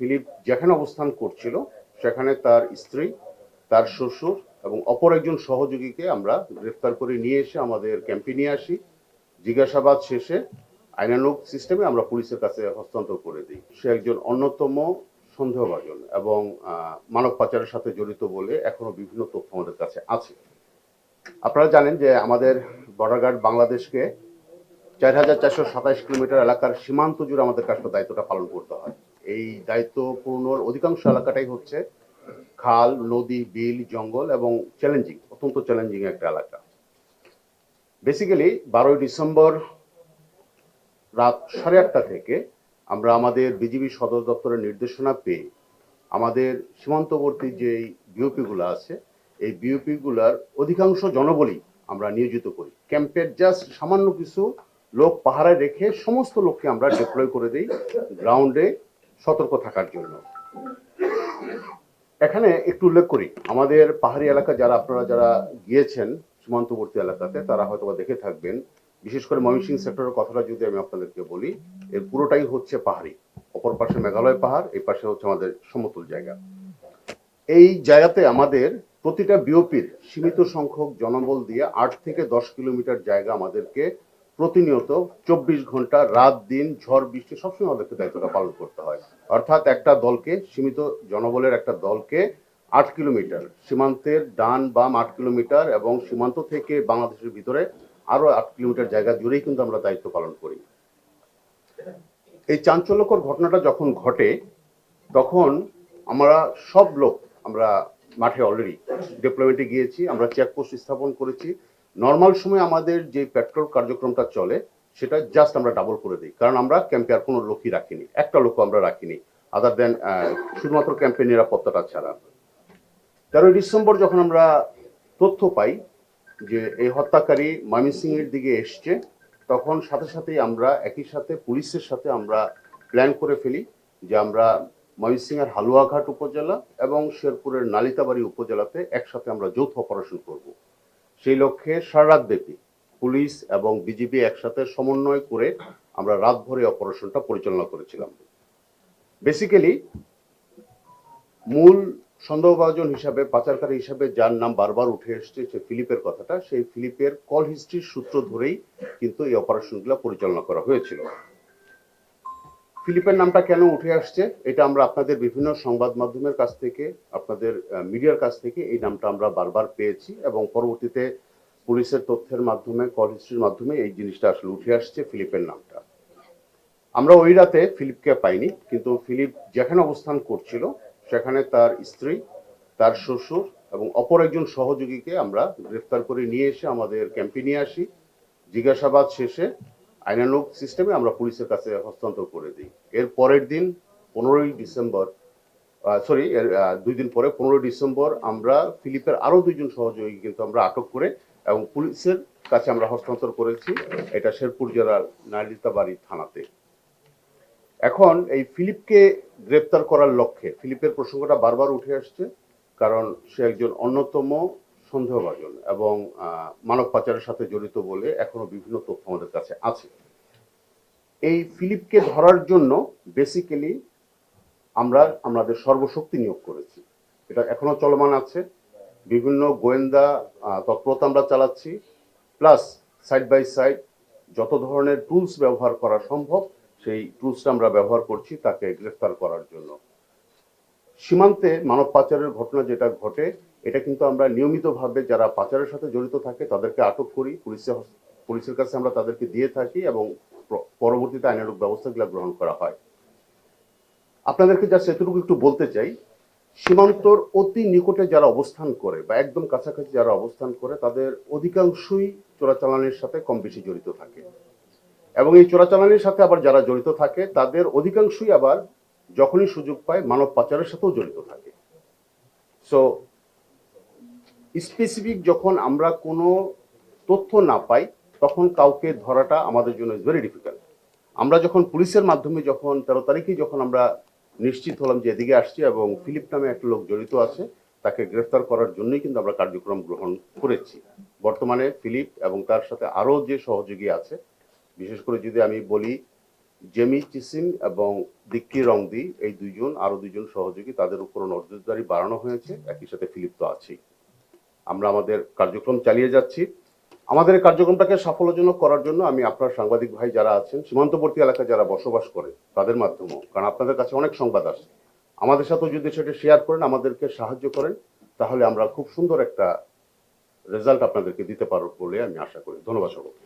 Philip যেখানে অবস্থান করছিল, সেখানে তার স্ত্রী, তার শ্বশুর এবং অপর একজন সহযোগীকে আমরা গ্রেফতার করে নিয়ে এসে আমাদের ক্যাম্পে নিয়ে আসি। জিজ্ঞাসাবাদ শেষে আইনানুগ সিস্টেমে আমরা পুলিশের কাছে হস্তান্তর করে দিই। সে একজন অন্যতম সন্দেহভাজন এবং মানব পাচারের সাথে জড়িত বলে এখনও বিভিন্ন তথ্য আমাদের কাছে আছে। আপনারা জানেন যে আমাদের বর্ডার গার্ড বাংলাদেশকে চার হাজার চারশো সাতাশ কিলোমিটার এলাকার সীমান্ত জুড়ে আমাদের কাছে দায়িত্বটা পালন করতে হয়। এই দায়িত্ব পূর্ণর অধিকাংশ এলাকাটাই হচ্ছে খাল, নদী, বিল, জঙ্গল এবং চ্যালেঞ্জিং অত্যন্ত চ্যালেঞ্জিং একটা এলাকা। বেসিক্যালি বারোই ডিসেম্বর রাত সাড়ে আটটা থেকে আমরা আমাদের বিজিবি সদর দপ্তরের নির্দেশনা পেয়ে আমাদের সীমান্তবর্তী যে বিওপিগুলো আছে, এই বিওপিগুলার অধিকাংশ জনবলই আমরা নিয়োজিত করি। ক্যাম্পের জাস্ট সামান্য কিছু লোক পাহারায় রেখে সমস্ত লোককে আমরা ডিপ্লয় করে দিই। গ্রাউন্ডে সতর্ক থাকার জন্য। এখানে একটু উল্লেখ করি। আমাদের পাহাড়ি এলাকা যারা, আপনারা যারা গিয়েছেন সীমান্তবর্তী এলাকাতে, তারা হয়তো দেখে থাকবেন। বিশেষ করে ময়মনসিংহ সেক্টরের কথাটা যদি আমি আপনাদেরকে বলি, এর পুরোটাই হচ্ছে পাহাড়ি। অপর পাশে মেঘালয় পাহাড়, এই পাশে হচ্ছে আমাদের সমতল জায়গা। এই জায়গাতে আমাদের প্রতিটা বিওপির সীমিত সংখ্যক জনবল দিয়ে আট থেকে দশ কিলোমিটার জায়গা আমাদেরকে প্রতিনিয়ত চব্বিশ ঘণ্টা, রাত, দিন, ঝড়, বৃষ্টি সবসময় আমাদেরকে দায়িত্বটা পালন করতে হয়। অর্থাৎ একটা দলকে, সীমিত জনবলের একটা দলকে আট কিলোমিটার, সীমান্তের ডান বাম আট কিলোমিটার এবং সীমান্ত থেকে বাংলাদেশের ভিতরে আরও আট কিলোমিটার জায়গা জুড়েই কিন্তু আমরা দায়িত্ব পালন করি। এই চাঞ্চল্যকর ঘটনাটা যখন ঘটে, তখন আমরা সব লোক, আমরা মাঠে অলরেডি ডিপ্লয়মেন্টে গিয়েছি, আমরা চেকপোস্ট স্থাপন করেছি। নর্মাল সময় আমাদের যে পেট্রোল কার্যক্রমটা চলে, সেটা জাস্ট আমরা ডাবল করে দিই। কারণ আমরা ক্যাম্পে আর কোনো লোকই রাখিনি। একটা লোক আমরা রাখিনি। আদার দেন শুধুমাত্র ক্যাম্পের নিরাপত্তাটা ছাড়া। তেরোই ডিসেম্বর যখন আমরা তথ্য পাই যে এই হত্যাকারী এর দিকে এসছে, তখন সাথে সাথেই আমরা একই সাথে পুলিশের সাথে আমরা প্ল্যান করে ফেলি যে আমরা ময়মনসিংহের হালুয়াঘাট উপজেলা এবং শেরপুরের নালিতাবাড়ি উপজেলাতে একসাথে আমরা যৌথ অপারেশন করব। সেই লক্ষ্যে সারা রাত ব্যাপী পুলিশ এবং বিজিবি একসাথে সমন্বয় করে আমরা রাত ভরে অপারেশনটা পরিচালনা করেছিলাম। বেসিক্যালি মূল সন্দেহভাজন হিসাবে, পাচারকারী হিসাবে যার নাম বারবার উঠে এসছে, সে ফিলিপের কথাটা, সেই ফিলিপের কল হিস্ট্রির সূত্র ধরেই কিন্তু এই অপারেশনগুলো পরিচালনা করা হয়েছিল। ফিলিপের নামটা কেন উঠে আসছে, এটা আমরা আপনাদের বিভিন্ন সংবাদ মাধ্যমের কাছ থেকে, আপনাদের মিডিয়ার কাছ থেকে এই নামটা আমরা বারবার পেয়েছি এবং পরবর্তীতে পুলিশের তথ্যের মাধ্যমে, কল হিস্ট্রির মাধ্যমে এই জিনিসটা আসলে উঠে আসছে ফিলিপের নামটা। আমরা ওই রাতে ফিলিপকে পাইনি, কিন্তু ফিলিপ যেখানে অবস্থান করছিল, সেখানে তার স্ত্রী, তার শ্বশুর এবং অপর একজন সহযোগীকে আমরা গ্রেফতার করে নিয়ে এসে আমাদের ক্যাম্পে নিয়ে আসি। জিজ্ঞাসাবাদ শেষে আইনানুগ সিস্টেমে আমরা পুলিশের কাছে হস্তান্তর করে দিই। এর পরের দিন, পনেরোই ডিসেম্বর সরি এর দুই দিন পরে, পনেরোই ডিসেম্বর, আমরা ফিলিপের আরও দুইজন সহযোগী কিন্তু আমরা আটক করে এবং পুলিশের কাছে আমরা হস্তান্তর করেছি। এটা শেরপুর জেলার নালিতাবাড়ি থানাতে। এখন এই ফিলিপকে গ্রেপ্তার করার লক্ষ্যে, ফিলিপের প্রসঙ্গটা বারবার উঠে আসছে, কারণ সে একজন অন্যতম সন্দেহভাজন এবং মানব পাচারের সাথে জড়িত বলে এখনও বিভিন্ন তথ্য আমাদের কাছে আছে। এই ফিলিপকে ধরার জন্য বেসিক্যালি আমরা, আমাদের সর্বশক্তি নিয়োগ করেছি। এটা এখনও চলমান আছে। বিভিন্ন গোয়েন্দা তৎপরতা আমরা চালাচ্ছি। প্লাস সাইড বাই সাইড যত ধরনের টুলস ব্যবহার করা সম্ভব, সেই টুলসটা আমরা ব্যবহার করছি তাকে গ্রেফতার করার জন্য। সীমান্তে মানব পাচারের ঘটনা যেটা ঘটে, এটা কিন্তু আমরা নিয়মিতভাবে যারা পাচারের সাথে জড়িত থাকে, তাদেরকে আটক করি। পুলিশের হস- পুলিশের কাছে আমরা তাদেরকে দিয়ে থাকি এবং পরবর্তীতে আইনানুগ ব্যবস্থাগুলো গ্রহণ করা হয়। আপনাদেরকে যা সেতুটুকু একটু বলতে চাই, সীমান্তর অতি নিকটে যারা অবস্থান করে বা একদম কাছাকাছি যারা অবস্থান করে, তাদের অধিকাংশই চোরাচালানের সাথে কম বেশি জড়িত থাকে। এবং এই চোরাচালানের সাথে আবার যারা জড়িত থাকে, তাদের অধিকাংশই আবার যখনই সুযোগ পায় মানব পাচারের সাথেও জড়িত থাকে। সো স্পেসিফিক যখন আমরা কোনো তথ্য না পাই, তখন কাউকে ধরাটা আমাদের জন্য ইজ ভেরি ডিফিকাল্ট আমরা যখন পুলিশের মাধ্যমে যখন তেরো তারিখেই যখন আমরা নিশ্চিত হলাম যে এদিকে আসছি এবং ফিলিপ নামে একটা লোক জড়িত আছে, তাকে গ্রেফতার করার জন্যই কিন্তু আমরা কার্যক্রম গ্রহণ করেছি। বর্তমানে ফিলিপ এবং তার সাথে আরও যে সহযোগী আছে, বিশেষ করে যদি আমি বলি জেমি চিসিম এবং দিক্কি রংদি, এই দুইজন, আরও দুইজন সহযোগী তাদের উপর নজরদারি বাড়ানো হয়েছে। একই সাথে ফিলিপ তো আছেই। আমরা আমাদের কার্যক্রম চালিয়ে যাচ্ছি। আমাদের এই কার্যক্রমটাকে সাফল্যজনক করার জন্য আমি আপনার সাংবাদিক ভাই যারা আছেন, সীমান্তবর্তী এলাকায় যারা বসবাস করে, তাদের মাধ্যমেও, কারণ আপনাদের কাছে অনেক সংবাদ আসে আমাদের সাথেও যদি সেটা শেয়ার করেন, আমাদেরকে সাহায্য করেন, তাহলে আমরা খুব সুন্দর একটা রেজাল্ট আপনাদেরকে দিতে পারব বলে আমি আশা করি। ধন্যবাদ সকলকে।